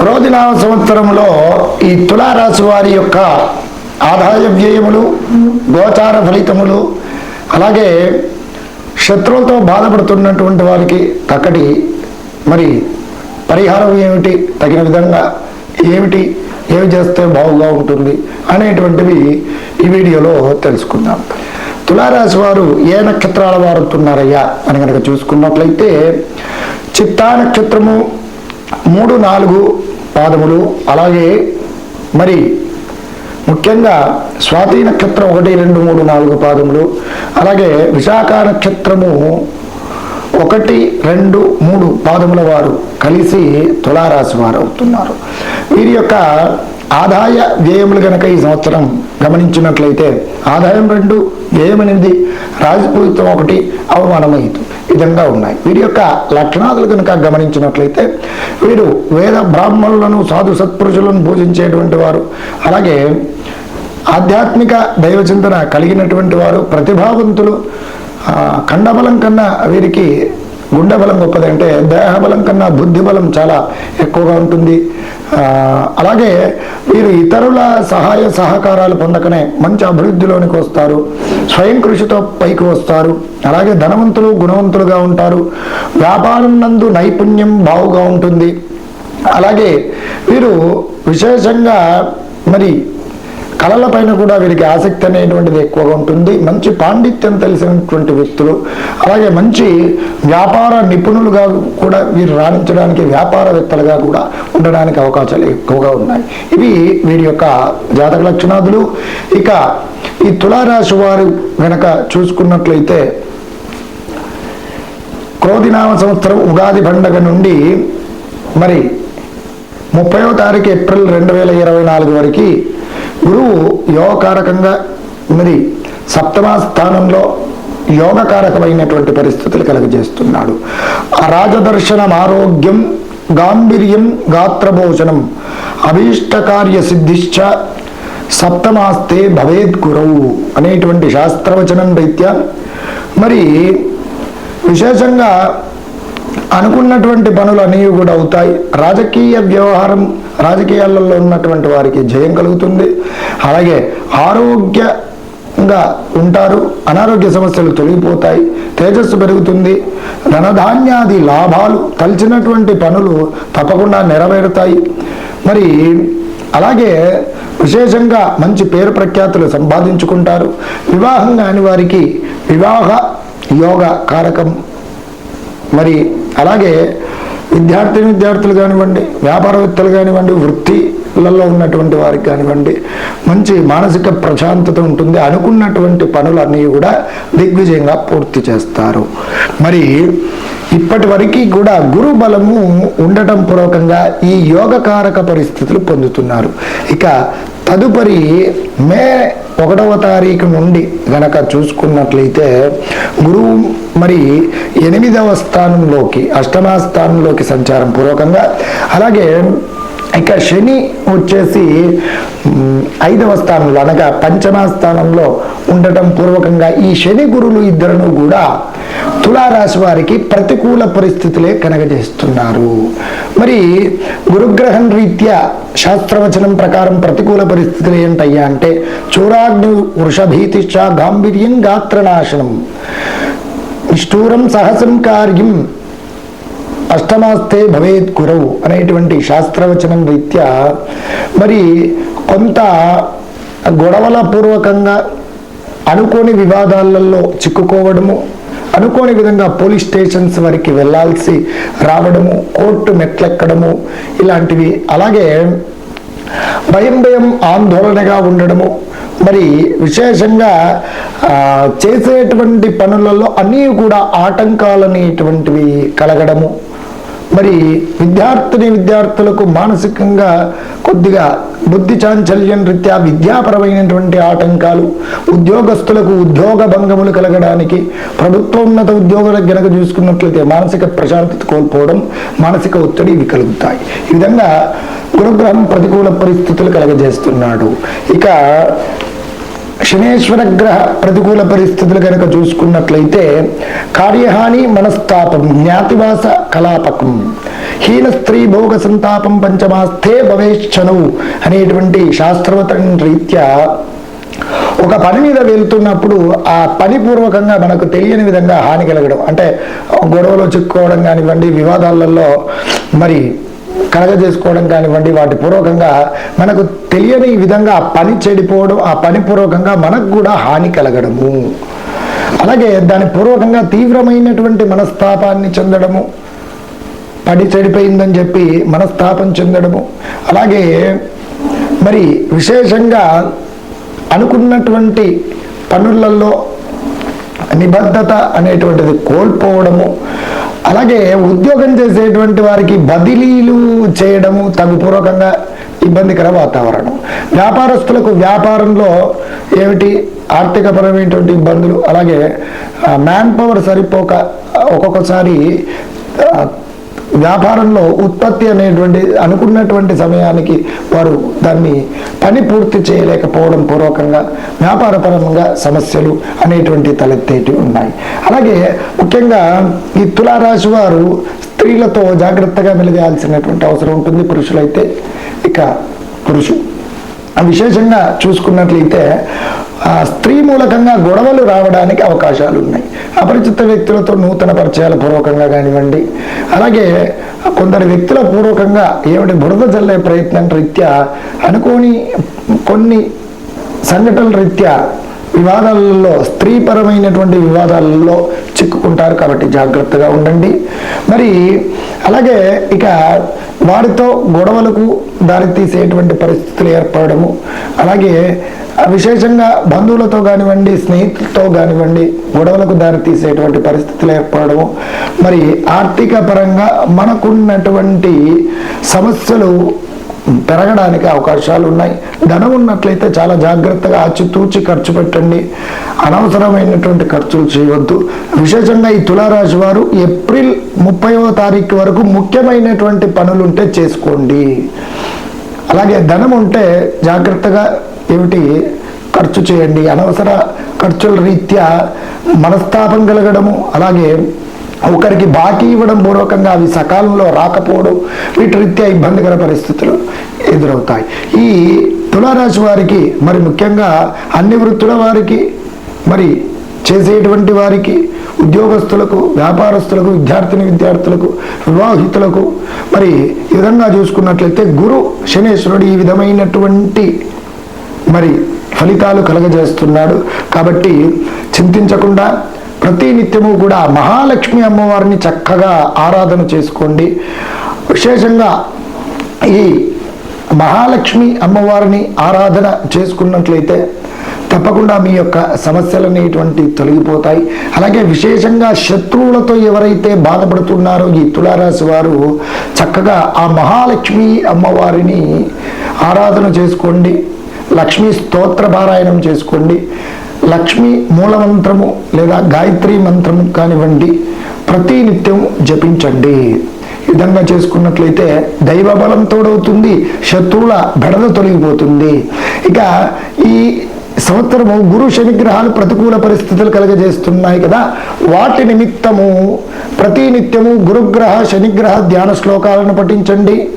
క్రోధినామ సంవత్సరంలో ఈ తులారాశి వారి యొక్క ఆదాయ వ్యయములు గోచార ఫలితములు అలాగే శత్రువులతో బాధపడుతున్నటువంటి వారికి తక్కటి మరి పరిహారం ఏమిటి తగిన విధంగా ఏమిటి ఏమి చేస్తే బాగుగా ఉంటుంది అనేటువంటివి ఈ వీడియోలో తెలుసుకుందాం. తులారాశి వారు ఏ నక్షత్రాల వారు ఉన్నారయ్యా అని కనుక చూసుకున్నట్లయితే చిత్తా నక్షత్రము మూడు నాలుగు పాదములు అలాగే మరి ముఖ్యంగా స్వాతి నక్షత్రం ఒకటి రెండు మూడు నాలుగు పాదములు అలాగే విశాఖ నక్షత్రము ఒకటి రెండు మూడు పాదముల వారు కలిసి తులారాశి వారు అవుతున్నారు. వీరి యొక్క ఆదాయ వ్యయములు గనక ఈ సంవత్సరం గమనించినట్లయితే ఆదాయం రెండు జయం ఎనిమిది రాజపూరితం ఒకటి అవమానం విధంగా ఉన్నాయి. వీరి యొక్క లక్షణాదులు కనుక గమనించినట్లయితే వీరు వేద బ్రాహ్మణులను సాధు సత్పురుషులను పూజించేటువంటి వారు అలాగే ఆధ్యాత్మిక దైవచింతన కలిగినటువంటి వారు ప్రతిభావంతులు ఖండబలం కన్నా వీరికి గుండె బలం గొప్పదంటే దేహబలం కన్నా బుద్ధి బలం చాలా ఎక్కువగా ఉంటుంది. అలాగే వీరు ఇతరుల సహాయ సహకారాలు పొందకనే మంచి అభివృద్ధిలోనికి వస్తారు. స్వయం కృషితో పైకి వస్తారు. అలాగే ధనవంతులు గుణవంతులుగా ఉంటారు. వ్యాపారం నందు నైపుణ్యం బావుగా ఉంటుంది. అలాగే వీరు విశేషంగా మరి కళల పైన కూడా వీరికి ఆసక్తి అనేటువంటిది ఎక్కువగా ఉంటుంది. మంచి పాండిత్యం తెలిసినటువంటి వ్యక్తులు అలాగే మంచి వ్యాపార నిపుణులుగా కూడా వీరు రాణించడానికి వ్యాపారవేత్తలుగా కూడా ఉండడానికి అవకాశాలు ఎక్కువగా ఉన్నాయి. ఇవి వీరి యొక్క జాతక లక్షణాదులు. ఇక ఈ తులారాశి వారు గనక చూసుకున్నట్లయితే క్రోధినామ సంవత్సరం ఉగాది పండగ నుండి మరి ముప్పయో తారీఖు ఏప్రిల్ రెండు వేల ఇరవై నాలుగు వరకు గురువు యోగకారకంగా మరి సప్తమ స్థానంలో యోగకారకమైనటువంటి పరిస్థితులు కలుగజేస్తున్నాడు. రాజదర్శనం ఆరోగ్యం గాంభీర్యం గాత్రభోజనం అభీష్టకార్య సిద్ధిశ్చ సప్తమాస్తే భవేద్ గురవు అనేటువంటి శాస్త్రవచనం రీత్యా మరి విశేషంగా అనుకున్నటువంటి పనులు అనేవి కూడా అవుతాయి. రాజకీయ వ్యవహారం రాజకీయాలలో ఉన్నటువంటి వారికి జయం కలుగుతుంది. అలాగే ఆరోగ్యంగా ఉంటారు. అనారోగ్య సమస్యలు తొలగిపోతాయి. తేజస్సు పెరుగుతుంది. ధనధాన్యాది లాభాలు తలిచినటువంటి పనులు తప్పకుండా నెరవేరుతాయి. మరి అలాగే విశేషంగా మంచి పేరు ప్రఖ్యాతులు సంపాదించుకుంటారు. వివాహం కాని వారికి వివాహ యోగ కారకం. మరి అలాగే విద్యార్థి విద్యార్థులు కానివ్వండి వ్యాపారవేత్తలు కానివ్వండి వృత్తిలలో ఉన్నటువంటి వారికి కానివ్వండి మంచి మానసిక ప్రశాంతత ఉంటుంది. అనుకున్నటువంటి పనులన్నీ కూడా దిగ్విజయంగా పూర్తి చేస్తారు. మరి ఇప్పటి వరకు కూడా గురు బలము ఉండటం పూర్వకంగా ఈ యోగకారక పరిస్థితులు పొందుతున్నారు. ఇక తదుపరి మే ఒకటవ తారీఖు నుండి గనక చూసుకున్నట్లయితే గురువు మరి ఎనిమిదవ స్థానంలోకి అష్టమ స్థానంలోకి సంచారం పూర్వకంగా. అలాగే ఇక శని వచ్చేసి ఐదవ స్థానంలో అనగా పంచమ స్థానంలో ఉండటం పూర్వకంగా ఈ శని గురులు ఇద్దరును కూడా తులారాశి వారికి ప్రతికూల పరిస్థితులే కనగజేస్తున్నారు. మరి గురుగ్రహం రీత్యా శాస్త్రవచనం ప్రకారం ప్రతికూల పరిస్థితులు ఏంటయ్యా అంటే చూరాగ్ని వృషభీతిశ్చ గాంభీర్యం గాత్రనాశనం. నిష్ఠూరం సహసం కార్యం అష్టమాస్తే భవేత్ గురవు అనేటువంటి శాస్త్రవచనం రీత్యా మరి కొంత గొడవల పూర్వకంగా అనుకోని వివాదాలలో చిక్కుకోవడము అనుకోని విధంగా పోలీస్ స్టేషన్స్ వరకు వెళ్ళాల్సి రావడము కోర్టు మెట్లెక్కడము ఇలాంటివి. అలాగే భయం భయం ఆందోళనగా ఉండడము. మరి విశేషంగా చేసేటువంటి పనులలో అన్నీ కూడా ఆటంకాలు అనేటువంటివి కలగడము. మరి విద్యార్థిని విద్యార్థులకు మానసికంగా కొద్దిగా బుద్ధి చాంచల్యం రీత్యా విద్యాపరమైనటువంటి ఆటంకాలు ఉద్యోగస్తులకు ఉద్యోగ భంగములు కలగడానికి ప్రభుత్వోన్నత ఉద్యోగులకు గనక చూసుకున్నట్లయితే మానసిక ప్రశాంతత కోల్పోవడం మానసిక ఒత్తిడి ఇవి కలుగుతాయి. ఈ విధంగా గురుగ్రహం ప్రతికూల పరిస్థితులు కలగజేస్తున్నాడు. ఇక శనేశ్వర గ్రహ ప్రతికూల పరిస్థితులు కనుక చూసుకున్నట్లయితే కార్యహాని మనస్తాపం జ్ఞాతివాస కలాపకం హీన స్త్రీ భోగ సంతాపం పంచమాస్థే భవేశ్చను అనేటువంటి శాస్త్రవత రీత్యా ఒక పని మీద వెళ్తున్నప్పుడు ఆ పని పూర్వకంగా మనకు తెలియని విధంగా హాని కలగడం. అంటే గొడవలో చిక్కుకోవడం కానివ్వండి వివాదాలలో మరి కలగజేసుకోవడం కానివ్వండి వాటి పూర్వకంగా మనకు తెలియని విధంగా ఆ పని చెడిపోవడం ఆ పని పూర్వకంగా మనకు కూడా హాని కలగడము. అలాగే దాని పూర్వకంగా తీవ్రమైనటువంటి మనస్తాపాన్ని చెందడము. పడి చెడిపోయిందని చెప్పి మనస్తాపం చెందడము. అలాగే మరి విశేషంగా అనుకున్నటువంటి పనులలో నిబద్ధత అనేటువంటిది కోల్పోవడము. అలాగే ఉద్యోగం చేసేటువంటి వారికి బదిలీలు చేయడము తగుపూర్వకంగా ఇబ్బందికర వాతావరణం. వ్యాపారస్తులకు వ్యాపారంలో ఏమిటి? ఆర్థికపరమైనటువంటి ఇబ్బందులు. అలాగే మ్యాన్ పవర్ సరిపోక ఒక్కొక్కసారి వ్యాపారంలో ఉత్పత్తి అనేటువంటి అనుకున్నటువంటి సమయానికి వారు దాన్ని పని పూర్తి చేయలేకపోవడం పూర్వకంగా వ్యాపారపరంగా సమస్యలు అనేటువంటి తలెత్తేటి ఉన్నాయి. అలాగే ముఖ్యంగా ఈ తులారాశి వారు స్త్రీలతో జాగ్రత్తగా మెలిగాల్సినటువంటి అవసరం ఉంటుంది. పురుషులైతే ఇక పురుషు విశేషంగా చూసుకున్నట్లయితే ఆ స్త్రీ మూలకంగా గొడవలు రావడానికి అవకాశాలు ఉన్నాయి అపరిచిత వ్యక్తులతో నూతన పరిచయాల పూర్వకంగా కానివ్వండి అలాగే కొందరు వ్యక్తుల పూర్వకంగా ఏమిటి బురద చల్లే ప్రయత్నం రీత్యా అనుకోని కొన్ని సంఘటనల రీత్యా వివాదాలలో స్త్రీపరమైనటువంటి వివాదాలలో చిక్కుకుంటారు కాబట్టి జాగ్రత్తగా ఉండండి. మరి అలాగే ఇక వారితో గొడవలకు దారితీసేటువంటి పరిస్థితులు ఏర్పడము. అలాగే విశేషంగా బంధువులతో కానివ్వండి స్నేహితులతో కానివ్వండి గొడవలకు దారితీసేటువంటి పరిస్థితులు ఏర్పడము. మరి ఆర్థిక పరంగా మనకున్నటువంటి సమస్యలు పెరగడానికి అవకాశాలు ఉన్నాయి. ధనం ఉన్నట్లయితే చాలా జాగ్రత్తగా ఆచితూచి ఖర్చు పెట్టండి. అనవసరమైనటువంటి ఖర్చులు చేయవద్దు. విశేషంగా ఈ తులారాశి వారు ఏప్రిల్ ముప్పైవ తారీఖు వరకు ముఖ్యమైనటువంటి పనులు ఉంటే చేసుకోండి. అలాగే ధనం ఉంటే జాగ్రత్తగా ఏమిటి? ఖర్చు చేయండి. అనవసర ఖర్చుల రీత్యా మనస్తాపం కలగడము. అలాగే ఒకరికి బాకీ ఇవ్వడం పూర్వకంగా అవి సకాలంలో రాకపోవడం వీటి రీత్యా ఇబ్బందికర పరిస్థితులు ఎదురవుతాయి. ఈ తులారాశి వారికి మరి ముఖ్యంగా అన్ని వృత్తుల వారికి మరి చేసేటువంటి వారికి ఉద్యోగస్తులకు వ్యాపారస్తులకు విద్యార్థిని విద్యార్థులకు వివాహితులకు మరి ఈ విధంగా చూసుకున్నట్లయితే గురు శనేశ్వరుడు ఈ విధమైనటువంటి మరి ఫలితాలు కలగజేస్తున్నాడు. కాబట్టి చింతించకుండా ప్రతి నిత్యము కూడా మహాలక్ష్మి అమ్మవారిని చక్కగా ఆరాధన చేసుకోండి. విశేషంగా ఈ మహాలక్ష్మి అమ్మవారిని ఆరాధన చేసుకున్నట్లయితే తప్పకుండా మీ యొక్క సమస్యలనేటువంటి తొలగిపోతాయి. అలాగే విశేషంగా శత్రువులతో ఎవరైతే బాధపడుతున్నారో ఈ తులారాశి వారు చక్కగా ఆ మహాలక్ష్మి అమ్మవారిని ఆరాధన చేసుకోండి. లక్ష్మీ స్తోత్ర పారాయణం చేసుకోండి. లక్ష్మీ మూలమంత్రము లేదా గాయత్రి మంత్రము కానివ్వండి ప్రతి నిత్యం జపించండి. విధంగా చేసుకున్నట్లయితే దైవ బలం తోడవుతుంది శత్రువుల బెడద తొలగిపోతుంది. ఇక ఈ సంవత్సరము గురు శనిగ్రహాలు ప్రతికూల పరిస్థితులు కలగజేస్తున్నాయి కదా వాటి నిమిత్తము ప్రతి నిత్యము గురుగ్రహ శనిగ్రహ ధ్యాన శ్లోకాలను పఠించండి.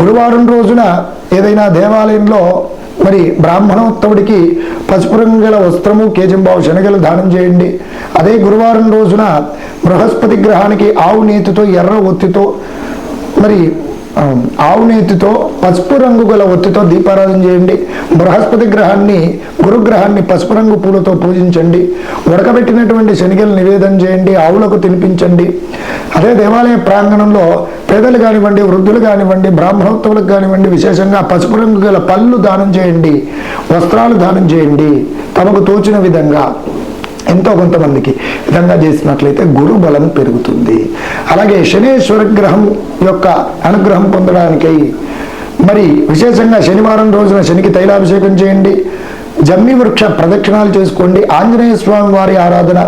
గురువారం రోజున ఏదైనా దేవాలయంలో మరి బ్రాహ్మణోత్తముడికి పసుపు రంగు గల వస్త్రము కేజంబావు శనగలు దానం చేయండి. అదే గురువారం రోజున బృహస్పతి గ్రహానికి ఆవు నేతితో ఎర్ర ఒత్తితో మరి ఆవు నేతితో పసుపు రంగు గల ఒత్తితో దీపారాధన చేయండి. బృహస్పతి గ్రహాన్ని గురుగ్రహాన్ని పసుపు రంగు పూలతో పూజించండి. ఉడకబెట్టినటువంటి శనిగలు నివేదన చేయండి. ఆవులకు తినిపించండి. అదే దేవాలయ ప్రాంగణంలో పేదలు కానివ్వండి వృద్ధులు కానివ్వండి బ్రాహ్మణోత్తములకు కానివ్వండి విశేషంగా పసుపు రంగు గల పళ్ళు దానం చేయండి. వస్త్రాలు దానం చేయండి. తమకు తోచిన విధంగా. ఎంతో కొంతమందికి విధంగా చేసినట్లయితే గురు బలం పెరుగుతుంది. అలాగే శనేశ్వర గ్రహం యొక్క అనుగ్రహం పొందడానికై మరి విశేషంగా శనివారం రోజున శనికి తైలాభిషేకం చేయండి. జమ్మి వృక్ష ప్రదక్షిణాలు చేసుకోండి. ఆంజనేయ స్వామి వారి ఆరాధన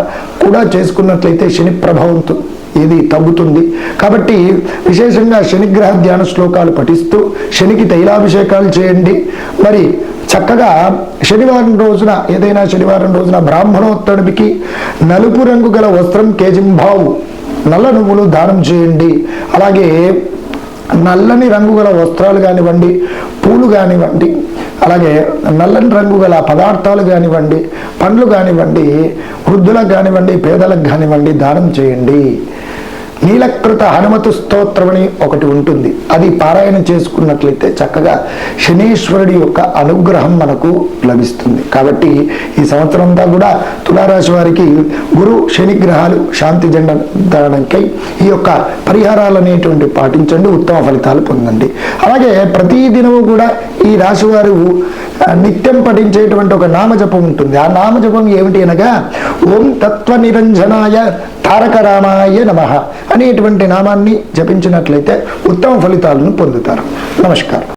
కూడా చేసుకున్నట్లయితే శని ప్రభావంతో ఇది తగ్గుతుంది. కాబట్టి విశేషంగా శనిగ్రహ ధ్యాన శ్లోకాలు పఠిస్తూ శనికి తైలాభిషేకాలు చేయండి. మరి చక్కగా శనివారం రోజున ఏదైనా శనివారం రోజున బ్రాహ్మణోత్తడికి నలుపు రంగు గల వస్త్రం కేజింబావు నల్ల నువ్వులు దానం చేయండి. అలాగే నల్లని రంగు గల వస్త్రాలు కానివ్వండి పూలు కానివ్వండి అలాగే నల్లని రంగు గల పదార్థాలు కానివ్వండి పండ్లు కానివ్వండి వృద్ధులకు కానివ్వండి పేదలకు కానివ్వండి దానం చేయండి. నీలకృత హనుమతు స్తోత్రమని ఒకటి ఉంటుంది. అది పారాయణ చేసుకున్నట్లయితే చక్కగా శనీశ్వరుడి యొక్క అనుగ్రహం మనకు లభిస్తుంది. కాబట్టి ఈ సంవత్సరం అంతా కూడా తులారాశి వారికి గురు శనిగ్రహాలు శాంతి జెండకై ఈ యొక్క పరిహారాలు అనేటువంటి పాటించండి ఉత్తమ ఫలితాలు పొందండి. అలాగే ప్రతి దినము కూడా ఈ రాశి వారు నిత్యం పఠించేటువంటి ఒక నామజపం ఉంటుంది. ఆ నామజపం ఏమిటి అనగా ఓం తత్వ నిరంజనాయ తారక రామాయ నమ అనేటువంటి నామాన్ని జపించినట్లయితే ఉత్తమ ఫలితాలను పొందుతారు. నమస్కారం.